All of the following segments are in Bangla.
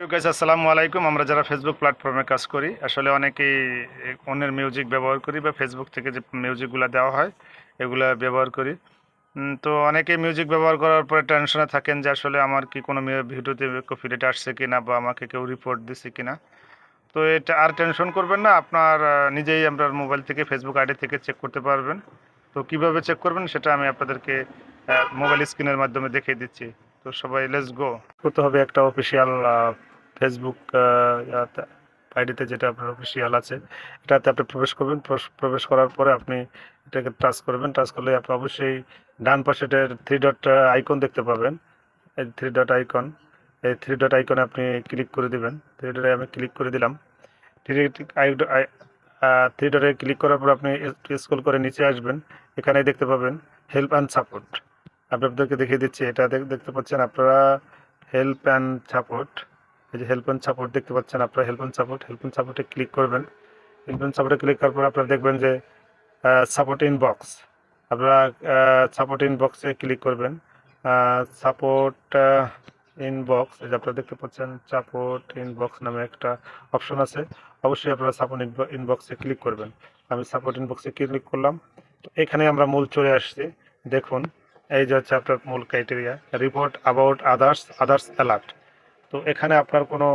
গাইজ আসসালামু আলাইকুম। আমরা যারা ফেসবুক প্ল্যাটফর্মে কাজ করি, আসলে অনেকেই অন্যের মিউজিক ব্যবহার করি বা ফেসবুক থেকে যে মিউজিকগুলো দেওয়া হয়, এগুলো ব্যবহার করি। তো অনেকে মিউজিক ব্যবহার করার পরে টেনশনে থাকেন যে আসলে আমার কি কোনো ভিডিওতে কপিরাইট আসছে কি না বা আমাকে কেউ রিপোর্ট দিচ্ছে কি না তো এটা আর টেনশন করবেন না, আপনার নিজেই আপনার মোবাইল থেকে ফেসবুক আইডি থেকে চেক করতে পারবেন। তো কীভাবে চেক করবেন সেটা আমি আপনাদেরকে মোবাইল স্ক্রিনের মাধ্যমে দেখিয়ে দিচ্ছি। তো সবাই লেটস গো করতে হবে একটা অফিসিয়াল ফেসবুক আইডিতে যেটা আপনার অফিসিয়াল আছে, এটাতে আপনি প্রবেশ করবেন। প্রবেশ- করার পরে আপনি এটাকে টাচ করবেন। টাচ করলে আপনি অবশ্যই ডান পাশে থ্রি ডট আইকন দেখতে পাবেন। এই থ্রি ডট আইকন এই থ্রি ডট আইকনে আপনি ক্লিক করে দিবেন। থ্রি ডটে আমি ক্লিক করে দিলাম। থ্রি ডটে ক্লিক করার পর আপনি স্ক্রল করে নিচে আসবেন। এখানে দেখতে পাবেন হেল্প অ্যান্ড সাপোর্ট আপনাদেরকে দেখিয়ে দিচ্ছি। এটা দেখতে পাচ্ছেন আপনারা হেল্প অ্যান্ড সাপোর্ট এই যে হেল্প অ্যান্ড সাপোর্ট দেখতে পাচ্ছেন আপনারা help and support help and সাপোর্টে ক্লিক করবেন। হেল্প অ্যান্ড সাপোর্টে ক্লিক করার পর আপনারা দেখবেন যে সাপোর্ট ইনবক্স আপনারা সাপোর্ট ইনবক্সে ক্লিক করবেন। সাপোর্ট ইনবক্স এই যে আপনারা দেখতে পাচ্ছেন সাপোর্ট ইনবক্স নামে একটা অপশন আছে। অবশ্যই আপনারা সাপোর্ট ইন ইনবক্সে ক্লিক করবেন। আমি সাপোর্ট ইনবক্সে ক্লিক করলাম। তো এখানে আমরা মূল চলে আসছি। দেখুন, এই যে হচ্ছে আপনার মূল criteria report about others others alert তো এখানে আপনার কোনো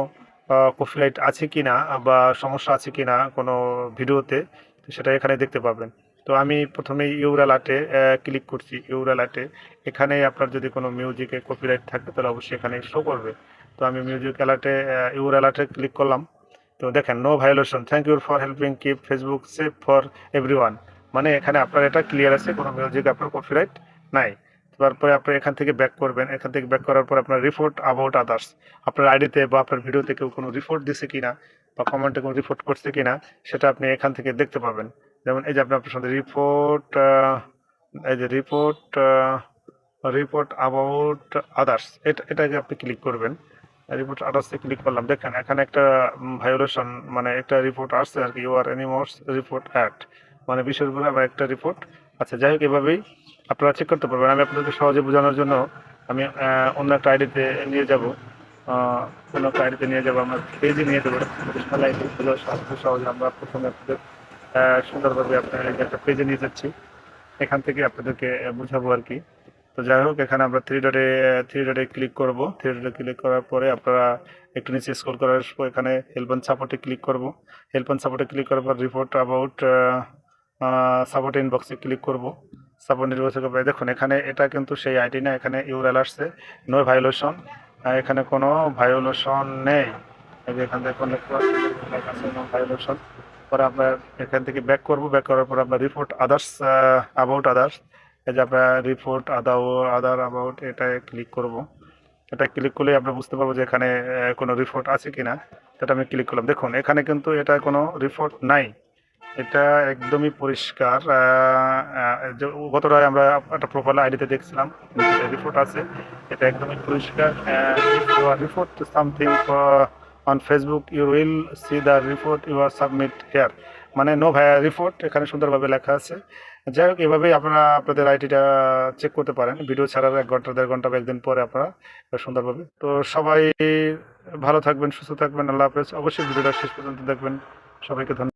কপিরাইট আছে কি না বা সমস্যা আছে কি না কোনো ভিডিওতে, তো সেটা এখানে দেখতে পাবেন। তো আমি প্রথমে অ্যালার্টে ক্লিক করছি ইউর অ্যালার্টে এখানে আপনার যদি কোনো মিউজিকে কপিরাইট থাকে, তাহলে অবশ্যই এখানে শো করবে। তো আমি মিউজিক অ্যালার্টে ইউর অ্যালার্টে ক্লিক করলাম। তো দেখেন no violation thank you for helping keep Facebook safe for everyone মানে এখানে আপনার এটা ক্লিয়ার আছে, কোনো মিউজিক আপনার কপিরাইট নাই। তারপরে আপনি এখান থেকে ব্যাক করবেন। এখান থেকে ব্যাক করার পর আপনার রিপোর্ট অ্যাবাউট আদার্স আপনার আইডিতে বা আপনার ভিডিওতে কেউ কোনো রিপোর্ট দিছে কিনা বা কমেন্টে কোনো রিপোর্ট করছে কিনা, সেটা আপনি এখান থেকে দেখতে পাবেন। যেমন এই যে আপনি আপনার সাথে রিপোর্ট এই যে রিপোর্ট রিপোর্ট অ্যাবাউট আদার্স এটা, এটাকে আপনি ক্লিক করবেন। রিপোর্ট আদার্সে ক্লিক করলাম। দেখেন, এখানে একটা ভায়োলেশন মানে একটা রিপোর্ট আসছে আর কি you are anymore report act মানে বিশেষ করে আবার একটা রিপোর্ট আচ্ছা যাই হোক, এভাবেই আপনারা চেক করতে পারবেন। আমি আপনাদেরকে সহজে বোঝানোর জন্য আমি অন্য একটা আইডিতে নিয়ে যাব। অন্য একটা আইডিতে নিয়ে যাব। আমরা পেজে নিয়ে যাব। সহজে। আমরা প্রথমে আপনাদের সুন্দরভাবে আপনার একটা পেজে নিয়ে যাচ্ছি। এখান থেকে আপনাদেরকে বোঝাবো আর কি। তো যাই হোক, এখানে আমরা থ্রি ডটে থ্রি ডটে ক্লিক করব। থ্রি ডটে ক্লিক করার পরে আপনারা একটু নিচে স্ক্রল করার পর এখানে হেল্প অ্যান্ড সাপোর্টে ক্লিক করব। হেল্প অ্যান্ড সাপোর্টে ক্লিক করার পর রিপোর্ট অ্যাবাউট সাপোর্ট ইনবক্সে ক্লিক করব। সাপোর্ট ইনবক্সে করব দেখুন, এখানে এটা কিন্তু সেই আইডি না, এখানে ইউরাল আসছে, নো ভায়োলেশন এখানে কোনো ভায়োলেশন নেই। এখান থেকে কোনো ভায়োলেশন পরে আমরা এখান থেকে ব্যাক করব ব্যাক করার পর আমরা রিপোর্ট আদার্স অ্যাবাউট আদার্স এই যে আমরা রিপোর্ট আদাও আদার অ্যাবাউট এটায় ক্লিক করব। এটা ক্লিক করলে আমরা বুঝতে পারব যে এখানে কোনো রিপোর্ট আছে কিনা। সেটা আমি ক্লিক করলাম। দেখুন, এখানে কিন্তু এটা কোনো রিপোর্ট নাই। এটা একদমই পরিষ্কার আহ, আমরা একটা প্রোফাইল আইডিতে দেখছিলাম রিপোর্ট আছে। এটা একদমই পরিষ্কার report something on Facebook you will see the report you are submit here মানে নো ভাইয়া রিপোর্ট এখানে সুন্দরভাবে লেখা আছে। যাই হোক এভাবেই আপনারা আপনাদের আইডিটা চেক করতে পারেন। ভিডিও ছাড়ার এক ঘণ্টা দেড় ঘণ্টা বা একদিন পরে আপনারা সুন্দরভাবে। তো সবাই ভালো থাকবেন সুস্থ থাকবেন আল্লাহ হাফেজ। অবশ্যই ভিডিওটা শেষ পর্যন্ত দেখবেন। সবাইকে ধন্যবাদ।